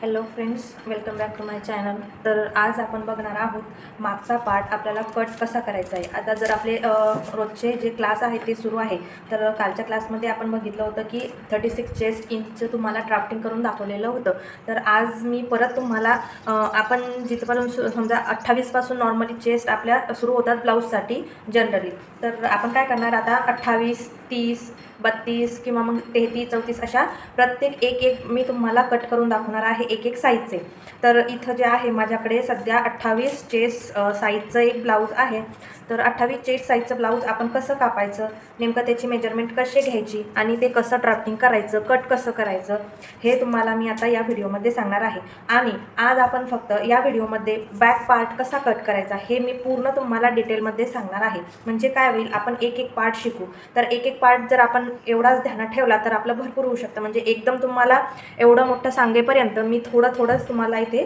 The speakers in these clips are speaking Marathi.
Hello friends welcome back to my channel तर आज आपण बघणार आहोत मागचा पार्ट आपल्याला कट कसा करायचा आहे. आता जर आपले रोजचे जे क्लास आहेत ते सुरू आहे तर कालच्या क्लासमध्ये आपण बघितलं होतं की थर्टी सिक्स चेस्ट इंचचं तुम्हाला ड्राफ्टिंग करून दाखवलेलं होतं. तर आज मी परत तुम्हाला आपण जिथपासून सु- समजा अठ्ठावीसपासून नॉर्मली चेस्ट आपल्या सुरू होतात ब्लाऊजसाठी जनरली तर आपण काय करणार आता अठ्ठावीस तीस बत्तीस किंवा मग तेहतीस चौतीस अशा प्रत्येक एक एक मी तुम्हाला कट करून दाखवणार आहे एक एक साईजचे तर इथं जे आहे माझ्याकडे सध्या अठ्ठावीस चेस साईजचं एक ब्लाऊज आहे. तर अठ्ठावीस चेस साईजचं ब्लाऊज आपण कसं कापायचं? नेमकं त्याची मेजरमेंट कशी घ्यायची? आणि ते कसं ड्राफ्टिंग करायचं? कट कसं करायचं? हे तुम्हाला मी आता या व्हिडिओमध्ये सांगणार आहे. आणि आज आपण फक्त या व्हिडिओमध्ये बॅक पार्ट कसा कट करायचा हे मी पूर्ण तुम्हाला डिटेलमध्ये सांगणार आहे. म्हणजे काय होईल? आपण एक एक पार्ट शिकू. तर एक एक पार्ट जर आपण एवढाच ध्यानात ठेवला तर आपलं भरपूर होऊ शकतं. म्हणजे एकदम तुम्हाला एवढं मोठं सांगेपर्यंत मी थोडं थोडंच तुम्हाला इथे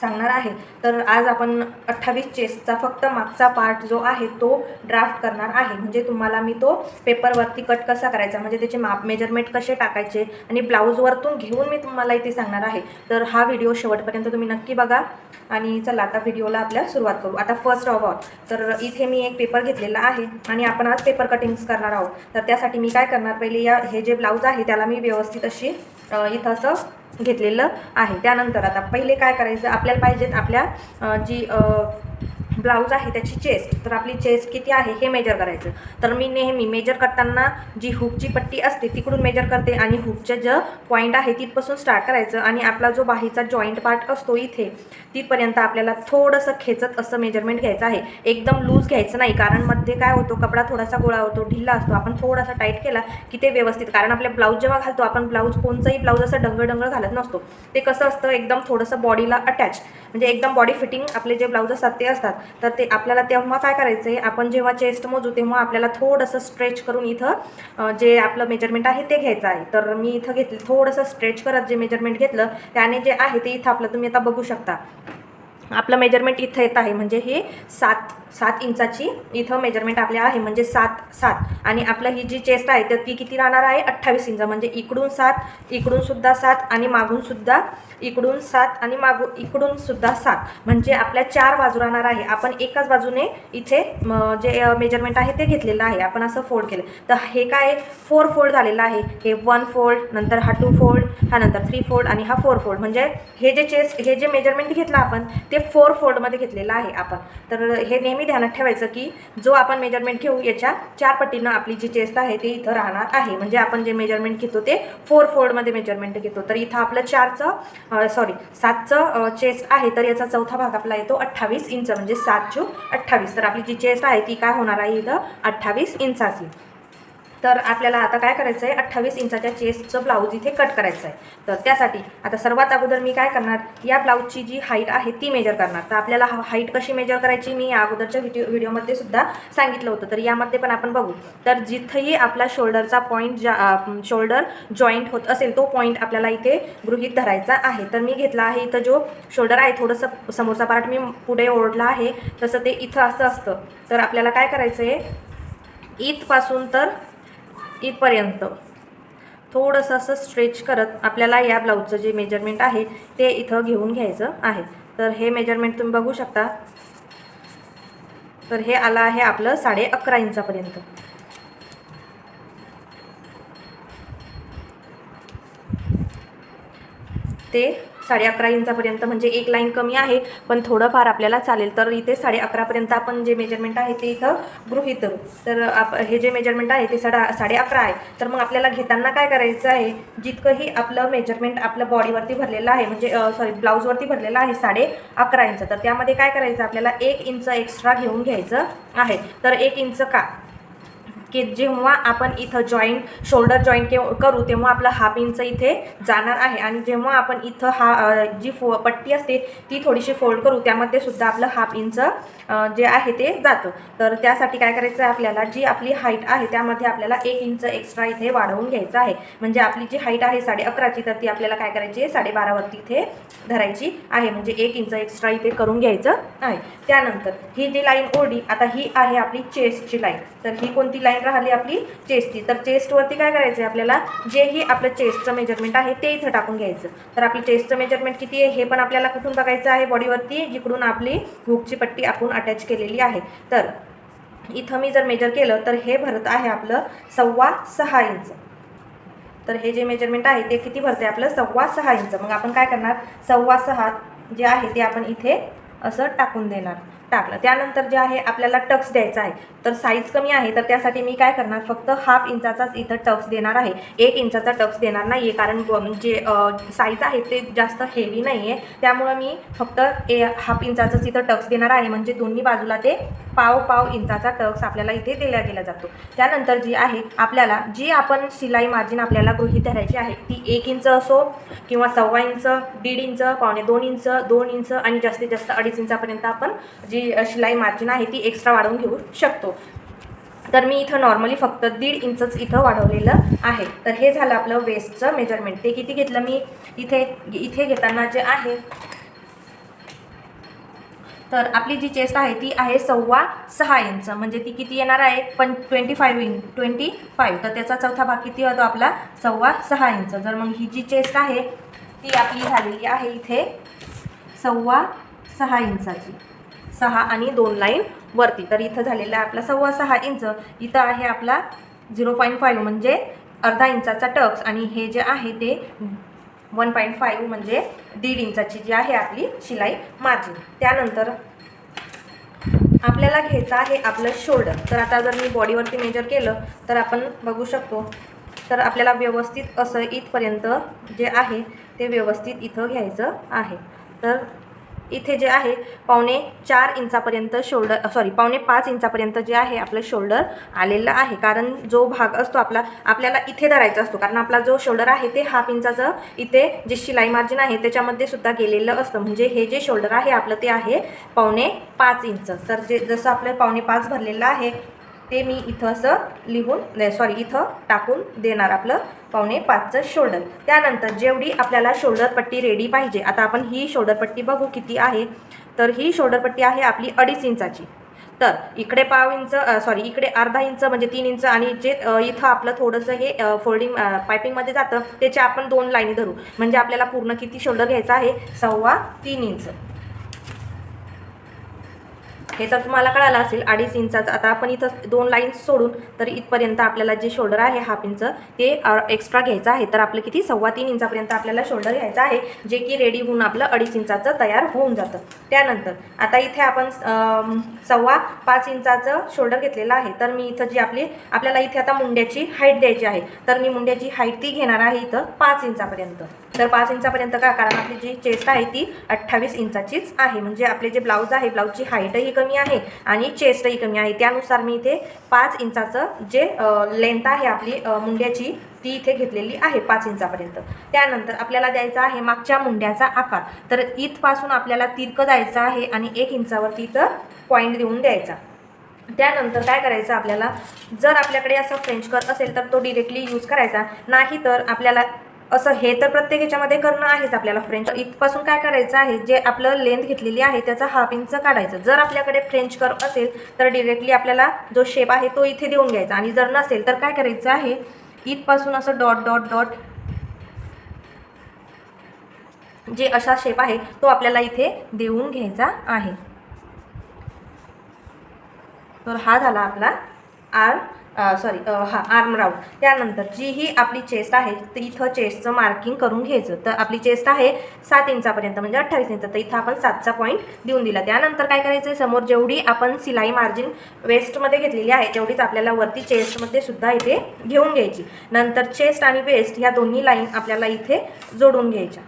सांगणार आहे. तर आज आपण अठ्ठावीस चेसचा फक्त मागचा पार्ट जो आहे तो ड्राफ्ट करणार आहे. म्हणजे तुम्हाला मी तो पेपरवरती कट कसा करायचा म्हणजे त्याचे माप मेजरमेंट कसे टाकायचे आणि ब्लाऊजवरतून घेऊन मी तुम्हाला इथे सांगणार आहे. तर हा व्हिडिओ शेवटपर्यंत तुम्ही नक्की बघा आणि चला आता व्हिडिओला आपल्या सुरुवात करू. आता फर्स्ट ऑफ ऑल तर इथे मी एक पेपर घेतलेला आहे आणि आपण आज पेपर कटिंग्स करणार आहोत. तर त्यासाठी मी काय करणार पहिले या हे जे ब्लाऊज आहे त्याला मी व्यवस्थित अशी इथं असं घेतलेलं आहे. त्यानंतर आता पहिले काय करायचं? आपल्याला पाहिजेत आपल्या जी ब्लाऊज आहे त्याची चेस्ट तर आपली चेस्ट किती आहे हे मेजर करायचं. तर मी नेहमी मेजर करताना जी हुकची पट्टी असते तिकडून मेजर करते आणि हुकचं जे पॉईंट आहे तिथपासून स्टार्ट करायचं आणि आपला जो बाहीचा जॉईंट पार्ट असतो इथे तिथपर्यंत आपल्याला थोडंसं खेचत असं मेजरमेंट घ्यायचं आहे. एकदम लूज घ्यायचं नाही कारण मध्ये काय होतो कपडा थोडासा गोळा होतो ढिल्ला असतो आपण थोडासा टाईट केला की ते व्यवस्थित कारण आपल्या ब्लाऊज जेव्हा घालतो आपण ब्लाऊज कोणचाही ब्लाऊज असं डंगळ घालत नसतो. ते कसं असतं एकदम थोडंसं बॉडीला अटॅच म्हणजे एकदम बॉडी फिटिंग आपले जे ब्लाऊज असतात ते असतात. तर ते आपल्याला तेव्हा काय करायचं आहे? आपण जेव्हा चेस्ट मोजू तेव्हा आपल्याला थोडंसं स्ट्रेच करून इथं जे आपलं मेजरमेंट आहे ते घ्यायचं आहे. तर मी इथं घेतलं थोडंसं स्ट्रेच करत जे मेजरमेंट घेतलं त्याने जे आहे ते इथं आपलं तुम्ही आता बघू शकता. आपलं मेजरमेंट इथं येत आहे. म्हणजे हे सात सात इंचाची इथं मेजरमेंट आपल्या आहे. म्हणजे सात सात. आणि आपलं ही जी चेस्ट आहे तर ती किती राहणार आहे? अठ्ठावीस इंच. म्हणजे इकडून सात इकडूनसुद्धा सात आणि मागूनसुद्धा इकडून सात आणि मागून इकडूनसुद्धा सात. म्हणजे आपल्या चार बाजू राहणार आहे. आपण एकाच बाजूने इथे जे मेजरमेंट आहे ते घेतलेलं आहे. आपण असं फोल्ड केलं. तर हे काय फोर फोल्ड झालेलं आहे. हे वन फोल्ड नंतर हा टू फोल्ड हा नंतर थ्री फोल्ड आणि हा फोर फोल्ड म्हणजे हे जे चेस्ट हे जे मेजरमेंट घेतलं आपण ते फोर फोल्डमध्ये घेतलेलं आहे आपण. तर हे नेहमी ध्यानात ठेवायचं की जो आपण मेजरमेंट घेऊ याच्या चार पट्टीनं आपली जी चेस्ट आहे ते इथं राहणार आहे. म्हणजे आपण जे मेजरमेंट घेतो ते फोर फोल्डमध्ये मेजरमेंट घेतो. तर इथं आपलं चारचं सॉरी सातचं चेस्ट आहे तर याचा चौथा भाग आपला येतो अठ्ठावीस इंच म्हणजे सात चू अठ्ठावीस. तर आपली जी चेस्ट आहे ती काय होणार आहे इथं? अठ्ठावीस इंचाची. तर आपल्याला आता काय करायचं आहे अठ्ठावीस इंचाच्या चेस्टचं ब्लाऊज इथे कट करायचं आहे तर त्यासाठी आता सर्वात अगोदर मी काय करणार? या ब्लाऊजची जी हाईट आहे ती मेजर करणार. तर आपल्याला हा हाईट कशी मेजर करायची? मी या अगोदरच्या व्हिडिओ व्हिडिओमध्ये सुद्धा सांगितलं होतं. तर यामध्ये पण आपण बघू. तर जिथंही आपला शोल्डरचा पॉईंट ज्या शोल्डर जॉईंट होत असेल तो पॉईंट आपल्याला इथे गृहित धरायचा आहे. तर मी घेतला आहे इथं जो शोल्डर आहे थोडंसं समोरचा पार्ट मी पुढे ओढला आहे. तसं ते इथं असं असतं. तर आपल्याला काय करायचं आहे इथपासून तर इथपर्यंत. थोडंसं असं स्ट्रेच करत आपल्याला या ब्लाऊजचं जे मेजरमेंट आहे ते इथं घेऊन घ्यायचं आहे. तर हे मेजरमेंट तुम्ही बघू शकता. तर हे आलं आहे आपलं साडे अकरा इंचापर्यंत. ते साडे अकरा इंचापर्यंत म्हणजे एक लाईन कमी आहे पण थोडंफार आपल्याला चालेल. तर इथे साडे अकरापर्यंत आपण जे मेजरमेंट आहे ते इथं गृहित धरू. तर आप हे जे मेजरमेंट आहे ते साडा साडे अकरा आहे. तर मग आपल्याला घेताना काय करायचं आहे? जितकंही आपलं मेजरमेंट आपलं बॉडीवरती भरलेलं आहे म्हणजे सॉरी ब्लाऊजवरती भरलेलं आहे साडे अकरा इंच. तर त्यामध्ये काय करायचं? आपल्याला एक इंच एक्स्ट्रा घेऊन घ्यायचं आहे. तर एक इंच का? की जेव्हा आपण इथं जॉईंट शोल्डर जॉईंट के करू तेव्हा आपलं हाफ इंच इथे जाणार आहे. आणि जेव्हा आपण इथं हा जी फो पट्टी असते ती थोडीशी फोल्ड करू त्यामध्ये सुद्धा आपलं हाफ इंच जे आहे ते जातं. तर त्यासाठी काय करायचं आहे आपल्याला जी आपली हाईट आहे त्यामध्ये आपल्याला एक इंच एक्स्ट्रा इथे वाढवून घ्यायचं आहे. म्हणजे आपली जी हाईट आहे साडे अकराची तर ती आपल्याला काय करायची आहे साडेबारावरती इथे धरायची आहे. म्हणजे एक इंच एक्स्ट्रा इथे करून घ्यायचं आहे. त्यानंतर ही जी लाईन ओढी आता ही आहे आपली चेस्टची लाईन तर ही कोणती लाईन लाईन राहिली आपली चेस्टची तर चेस्टवरती काय करायचं आहे आपल्याला जेही आपलं चेस्टचं मेजरमेंट आहे ते इथं टाकून घ्यायचं. तर आपलं चेस्टचं मेजरमेंट किती आहे हे पण आपल्याला कुठून बघायचं आहे? बॉडीवरती जिकडून आपली हुकची पट्टी आपण अटॅच केलेली आहे. तर इथं मी जर मेजर केलं तर हे भरत आहे आपलं सव्वा सहा इंच. तर हे जे मेजरमेंट आहे ते किती भरते आपलं? सव्वा सहा इंच. मग आपण काय करणार? सव्वा सहा जे आहे ते आपण इथे असं टाकून देणार. टाकलं. त्यानंतर जे आहे आपल्याला टक्स द्यायचा आहे. तर साईज कमी आहे तर त्यासाठी मी काय करणार? फक्त हाफ इंचाचाच इथं टक्स देणार आहे. एक इंचाचा टक्स देणार नाही आहे कारण जे म्हणजे, साईज आहे ते जास्त हेवी नाही आहे त्यामुळं मी फक्त ए हाफ इंचाचंच इथं टक्स देणार आहे. म्हणजे दोन्ही बाजूला ते पाव पाव इंचाचा टक्स आपल्याला इथे दिला गेला जातो. त्यानंतर जी आहे आपल्याला जी आपण शिलाई मार्जिन आपल्याला गृहीत धरायची आहे ती एक इंच असो किंवा सव्वा इंच दीड इंच पावणे दोन इंच दोन इंच आणि जास्तीत जास्त अडीच इंचापर्यंत आपण जी जी शिलाई मार्जिन आहे ती एक्स्ट्रा वाढवून घेऊ शकतो. तर मी इथं नॉर्मली फक्त दीड इंचच इथं वाढवलेलं आहे. तर हे झालं आपलं वेस्टचं मेजरमेंट ते किती घेतलं मी? इथे इथे घेताना जे आहे तर आपली जी चेस्ट आहे ती आहे सव्वा सहा इंच. म्हणजे ती किती येणार आहे? पण twenty five inch twenty five तर त्याचा चौथा भाग किती होतो आपला? सव्वा सहा इंच. जर मग ही जी चेस्ट आहे ती आपली झालेली आहे इथे सव्वा सहा इंचाची. सहा आणि दोन लाईन वरती. तर इथं झालेला आहे आपला सव्वा सहा इंच. इथं आहे आपला झिरो पॉईंट फाईव्ह म्हणजे अर्धा इंचाचा टक्स. आणि हे जे आहे ते वन पॉईंट फाईव्ह म्हणजे दीड इंचाची जी आहे आपली शिलाई मार्जिन. त्यानंतर आपल्याला घ्यायचं आहे आपलं शोल्डर. तर आता जर मी बॉडीवरती मेजर केलं तर आपण बघू शकतो तर आपल्याला व्यवस्थित असं इथपर्यंत जे आहे ते व्यवस्थित इथं घ्यायचं आहे. तर इथे जे आहे पावणे चार इंचापर्यंत शोल्डर सॉरी पावणे पाच इंचापर्यंत जे आहे आपलं शोल्डर आलेलं आहे. कारण जो भाग असतो आपला आपल्याला इथे धरायचा असतो. कारण आपला जो शोल्डर आहे ते हाफ इंचाचं इथे जे शिलाई मार्जिन आहे त्याच्यामध्ये सुद्धा गेलेलं असतं. म्हणजे हे जे शोल्डर आहे आपलं ते आहे पावणे पाच इंच. तर जे जसं आपलं पावणे पाच भरलेलं आहे ते मी इथं असं लिहून सॉरी इथं टाकून देणार आपलं पावणे पाचचं शोल्डर त्यानंतर जेवढी आपल्याला शोल्डर पट्टी रेडी पाहिजे आता आपण ही शोल्डर पट्टी बघू किती आहे. तर ही शोल्डर पट्टी आहे आपली अडीच इंचाची. तर इकडे पाव इंच सॉरी इकडे अर्धा इंच म्हणजे तीन इंच आणि जे इथं आपलं थोडंसं हे फोल्डिंग पायपिंगमध्ये जातं त्याच्या आपण दोन लाईनी धरू. म्हणजे आपल्याला पूर्ण किती शोल्डर घ्यायचं आहे? सव्वा तीन इंच. हे तर तुम्हाला कळालं असेल अडीच इंचाचं. आता आपण इथं दोन लाईन्स सोडून तर इथपर्यंत आपल्याला जे शोल्डर आहे हाफ इंच ते एक्स्ट्रा घ्यायचं आहे. तर आपलं किती? सव्वा तीन इंचापर्यंत आपल्याला शोल्डर घ्यायचं आहे जे की रेडी होऊन आपलं अडीच इंचाचं तयार होऊन जातं. त्यानंतर आता इथे आपण सव्वा पाच इंचाचं शोल्डर घेतलेलं आहे. तर मी इथं जी आपली आपल्याला इथे आता मुंड्याची हाईट द्यायची आहे. तर मी मुंड्याची हाईट ती घेणार आहे इथं पाच इंचापर्यंत. तर पाच इंचापर्यंत का? कारण आपली जी चेस्ट आहे ती अठ्ठावीस इंचाचीच आहे. म्हणजे आपले जे ब्लाऊज आहे ब्लाऊजची हाईटही कमी कमी आहे आणि चेस्टही कमी आहे. त्यानुसार मी इथे पाच इंचाचं जे लेंथ आहे आपली मुंड्याची ती इथे घेतलेली आहे पाच इंचापर्यंत. त्यानंतर आपल्याला द्यायचा आहे मागच्या मुंड्याचा आकार. तर इथपासून आपल्याला तिरकं जायचं आहे आणि एक इंचावरती इथं पॉईंट देऊन द्यायचा. त्यानंतर काय करायचं आपल्याला? जर आपल्याकडे असं फ्रेंच कट असेल तर तो डिरेक्टली यूज करायचा. नाही तर आपल्याला असं हे तर प्रत्येक याच्यामध्ये करणं आहेच आपल्याला फ्रेंच इथपासून काय करायचं आहे जे आपलं लेंथ घेतलेली आहे त्याचा हाफ इंच काढायचं. जर आपल्याकडे फ्रेंच कर असेल तर डिरेक्टली आपल्याला जो शेप आहे तो इथे देऊन घ्यायचा. आणि जर नसेल तर काय करायचं आहे इथपासून असं डॉट डॉट डॉट जे असा शेप आहे तो आपल्याला इथे देऊन घ्यायचा आहे. तर हा झाला आपला आर सॉरी हा आर्म राऊंड त्यानंतर जी ही आपली चेस्ट आहे तर इथं चेस्टचं मार्किंग करून घ्यायचं. तर आपली चेस्ट आहे सात इंचापर्यंत म्हणजे अठ्ठावीस इंच. तर इथं आपण सातचा पॉईंट देऊन दिला. त्यानंतर काय करायचं आहे समोर जेवढी आपण सिलाई मार्जिन वेस्टमध्ये घेतलेली आहे तेवढीच आपल्याला वरती चेस्टमध्ये सुद्धा इथे घेऊन घ्यायची. नंतर चेस्ट आणि वेस्ट ह्या दोन्ही लाईन आपल्याला इथे जोडून घ्यायच्या.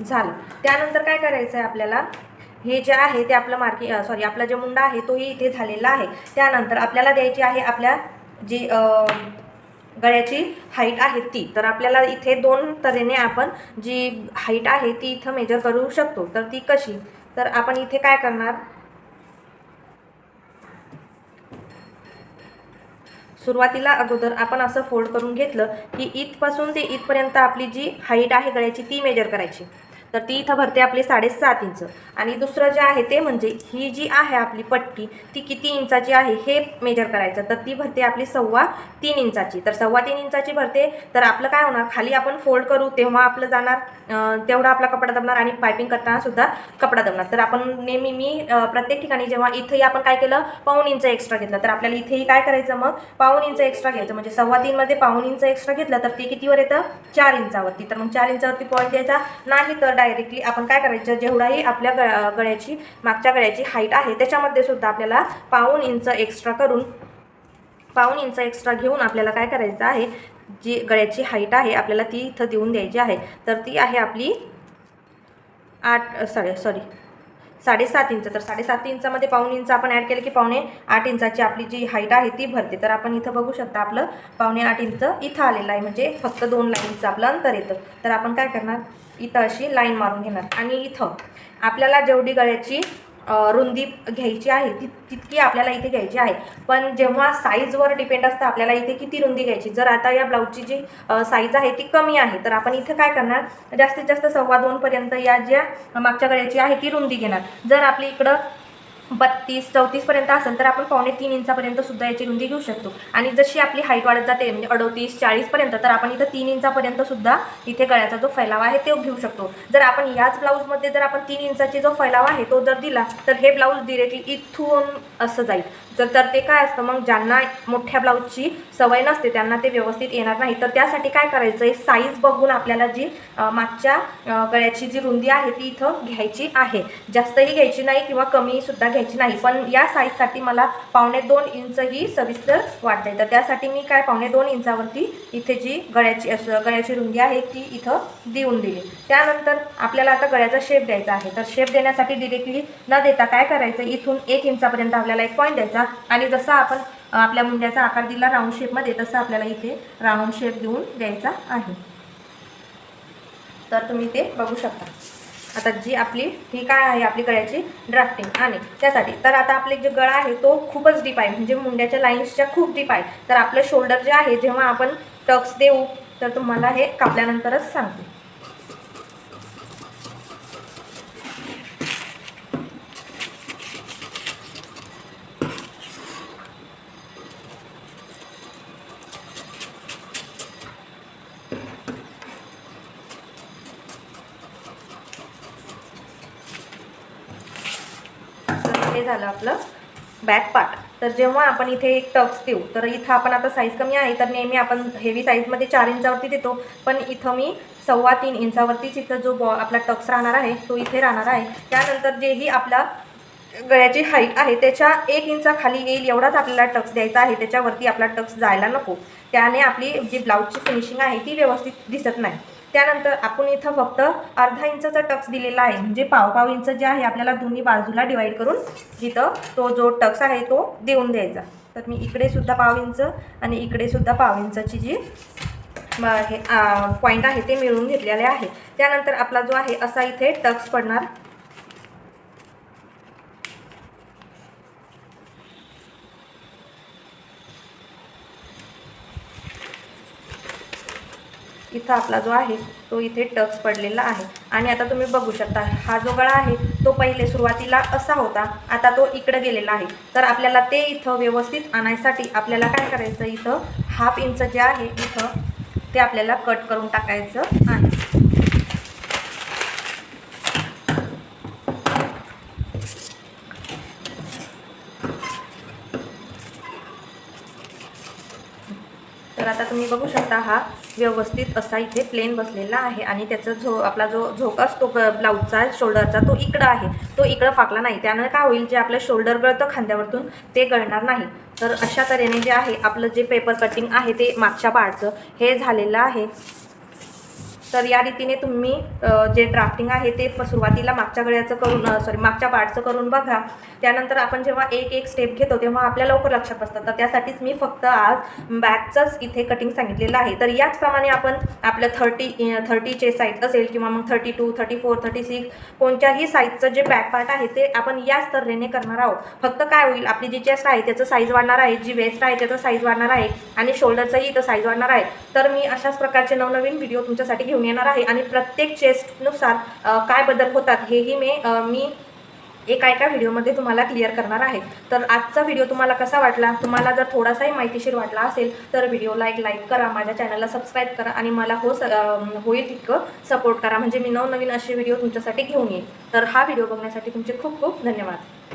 झालं. त्यानंतर काय करायचं आहे आपल्याला? हे जे आहे ते आपलं मार्की सॉरी आपला जे मुंडा आहे तोही इथे झालेला आहे. त्यानंतर आपल्याला द्यायची आहे आपल्या जी गळ्याची हाईट आहे ती. तर आपल्याला इथे दोन तऱ्हेने आपण जी हाईट आहे ती इथं मेजर करू शकतो. तर ती कशी? तर आपण इथे काय करणार? सुरुवातीला अगोदर आपण असं फोल्ड करून घेतलं की इथपासून ते इथपर्यंत आपली जी हाईट आहे गळ्याची ती मेजर करायची. तर ती इथं भरते आपली साडेसात इंच. आणि दुसरं जे आहे ते म्हणजे ही जी आहे आपली पट्टी ती किती इंचाची आहे हे मेजर करायचं. तर ती भरते आपली सव्वा तीन इंचाची. तर सव्वा तीन इंचाची भरते तर आपलं काय होणार? खाली आपण फोल्ड करू तेव्हा आपलं जाणार तेवढा आपला कपडा दबणार आणि पायपिंग करताना सुद्धा कपडा दमणार तर आपण नेहमी मी प्रत्येक ठिकाणी जेव्हा इथंही आपण काय केलं? पाऊन इंच एक्स्ट्रा घेतलं. तर आपल्याला इथेही काय करायचं मग? पाऊन इंच एक्स्ट्रा घ्यायचं. म्हणजे सव्वा तीनमध्ये पाऊन इंच एक्स्ट्रा घेतलं तर ते कितीवर येतं? चार इंचावरती. तर मग चार इंचावरती पॉईंट द्यायचा नाही तर डायरेक्टली आपण काय करायचं? जेवढाही आपल्या ग गळ्याची मागच्या गळ्याची हाईट आहे त्याच्यामध्ये सुद्धा आपल्याला पाऊन इंच एक्स्ट्रा करून पाऊन इंच एक्स्ट्रा घेऊन आपल्याला काय करायचं आहे? जी गळ्याची हाईट आहे आपल्याला ती इथं देऊन द्यायची आहे. तर ती आहे आपली आठ सॉरी सॉरी साडेसात इंच. तर साडेसात इंचामध्ये पाऊण इंच आपण ॲड केलं की पावणे आठ इंचाची आपली जी हाईट आहे ती भरते. तर आपण इथं बघू शकता आपलं पावणे आठ इंच इथं आलेलं आहे. म्हणजे फक्त दोन लाईनचं आपलं अंतर येतं. तर आपण काय करणार? इथं अशी लाईन मारून घेणार. आणि इथं आपल्याला जेवढी गळ्याची रुंदी घ्यायची आहे ती तितकी आपल्याला इथे घ्यायची आहे. पण जेव्हा साईजवर डिपेंड असतं आपल्याला इथे किती रुंदी घ्यायची? जर आता या ब्लाऊजची जी साईज आहे ती कमी आहे तर आपण इथे काय करणार? जास्तीत जास्त सव्वा दोनपर्यंत या ज्या मागच्या गळ्याची आहे ती रुंदी घेणार. जर आपली इकडं बत्तीस चौतीसपर्यंत असेल तर आपण पावणे तीन इंचापर्यंत सुद्धा याची रुंदी घेऊ शकतो. आणि जशी आपली हाईट वाढत जाते म्हणजे अडोतीस चाळीसपर्यंत तर आपण इथं तीन इंचापर्यंत सुद्धा इथे गळ्याचा जो फैलाव आहे तो घेऊ शकतो. जर आपण याच ब्लाऊजमध्ये जर आपण तीन इंचाची जो फैलाव आहे तो जर दिला तर हे ब्लाऊज डिरेक्टली इथून असं जाईल. जर तर ते काय असतं मग ज्यांना मोठ्या ब्लाऊजची सवय नसते त्यांना ते व्यवस्थित येणार नाही. तर त्यासाठी काय करायचं आहे साईज बघून आपल्याला जी मागच्या गळ्याची जी रुंदी आहे ती इथं घ्यायची आहे. जास्तही घ्यायची नाही किंवा कमीसुद्धा घ्यायची नाही. पण या साईजसाठी मला पावणे दोन इंच ही सविस्तर वाटते तर त्यासाठी मी काय पावणे दोन इंचावरती इथे जी गळ्याची असं गळ्याची रुंदी आहे ती इथं देऊन दिली. त्यानंतर आपल्याला आता गळ्याचा शेप द्यायचा आहे. तर शेप देण्यासाठी डिरेक्टली न देता काय करायचं? इथून एक इंचापर्यंत आपल्याला एक पॉईंट द्यायचा. आणि जसं आपण आपल्या मुंड्याचा आकार दिला राऊंड शेपमध्ये तसं आपल्याला इथे राऊंड शेप देऊन द्यायचा आहे. तर तुम्ही ते बघू शकता. आता जी आपली ही काय आहे आपली गळ्याची ड्राफ्टिंग आणि त्यासाठी तर आता आपले जे गळा आहे तो खूपच डीप आहे. म्हणजे मुंड्याच्या लाईन्सच्या खूप डीप आहे. तर आपलं शोल्डर जे आहे जेव्हा आपण टक्स देऊ तर तुम्हाला हे कापल्यानंतरच सांगते तर हे झालं आपलं बॅक पार्ट तर जेव्हा आपण इथे एक टक्स देऊ तर इथं आपण आता साईज कमी आहे तर नेहमी आपण हेवी साईजमध्ये चार इंचावरती देतो. पण इथं मी सव्वा तीन इंचावरतीच इथं जो बॉ आपला टक्स राहणार आहे तो इथे राहणार आहे. त्यानंतर जेही आपला गळ्याची हाईट आहे त्याच्या एक इंचा खाली येईल एवढाच आपल्याला टक्स द्यायचा आहे. त्याच्यावरती आपला टक्स जायला नको. त्याने आपली जी ब्लाऊजची फिनिशिंग आहे ती व्यवस्थित दिसत नाही. त्यानंतर आपण इथं फक्त अर्धा इंचाचा टक्स दिलेला आहे. म्हणजे पाव पाव इंच जे आहे आपल्याला दोन्ही बाजूला डिवाईड करून जिथं तो जो टक्स आहे तो देऊन द्यायचा. तर मी इकडे सुद्धा पाव इंच आणि इकडे सुद्धा पाव इंचाची जी हे पॉईंट आहे ते मिळवून घेतलेले आहे. त्यानंतर आपला जो आहे असा इथे टक्स पडणार. इथं आपला जो आहे तो इथे टक्स पडलेला आहे. आणि आता तुम्ही बघू शकता हा जो गळा आहे तो पहिले सुरुवातीला असा होता आता तो इकडं गेलेला आहे. तर आपल्याला ते इथं व्यवस्थित आणायसाठी आपल्याला काय करायचं इथं हाफ इंच जे आहे इथं ते आपल्याला कट करून टाकायचं आहे तर आता तुम्ही बघू शकता हा व्यवस्थित असा इथे प्लेन बसलेला आहे आणि त्याचा झो आपला जो झोक असतो ब्लाऊजचा शोल्डरचा तो इकडं आहे. तो इकडं फाकला नाही. त्यानं काय होईल जे आपलं शोल्डर गळतं खांद्यावरतून ते गळणार नाही. तर अशा तऱ्हेने जे आहे आपलं जे पेपर कटिंग आहे ते मागच्या पार्टचं हे झालेलं आहे. तर या रीतीने तुम्ही जे ड्राफ्टिंग आहे ते सुरुवातीला मागच्या गळ्याचं करून सॉरी मागच्या पार्टचं करून बघा. त्यानंतर आपण जेव्हा एक एक स्टेप घेतो तेव्हा आपल्या लवकर लक्षात बसतात. तर त्यासाठीच मी फक्त आज बॅकचंच इथे कटिंग सांगितलेलं आहे. तर याचप्रमाणे आपण आपलं थर्टी थर्टीचे साईज असेल किंवा मग thirty two thirty four thirty six कोणत्याही साईजचं जे बॅक पार्ट आहे ते आपण याच तऱ्हेने करणार आहोत. फक्त काय होईल आपली जी चेस्ट आहे त्याचं साईज वाढणार आहे जी वेस्ट आहे त्याचं साईज वाढणार आहे आणि शोल्डरचंही इथं साईज वाढणार आहे. तर मी अशाच प्रकारचे नवनवीन व्हिडिओ तुमच्यासाठी घेऊन येणार आहे आणि प्रत्येक चेस्टनुसार काय बदल होतात हेही मी मी एका एका व्हिडिओमध्ये तुम्हाला क्लिअर करणार आहे. तर आजचा व्हिडिओ तुम्हाला कसा वाटला? तुम्हाला जर थोडासाही माहितीशीर वाटला असेल तर व्हिडिओला एक लाईक करा माझ्या चॅनलला सबस्क्राईब करा आणि मला हो स होईल तितकं सपोर्ट करा. म्हणजे मी नवनवीन असे व्हिडिओ तुमच्यासाठी घेऊन येईल तर हा व्हिडिओ बघण्यासाठी तुमचे खूप खूप धन्यवाद.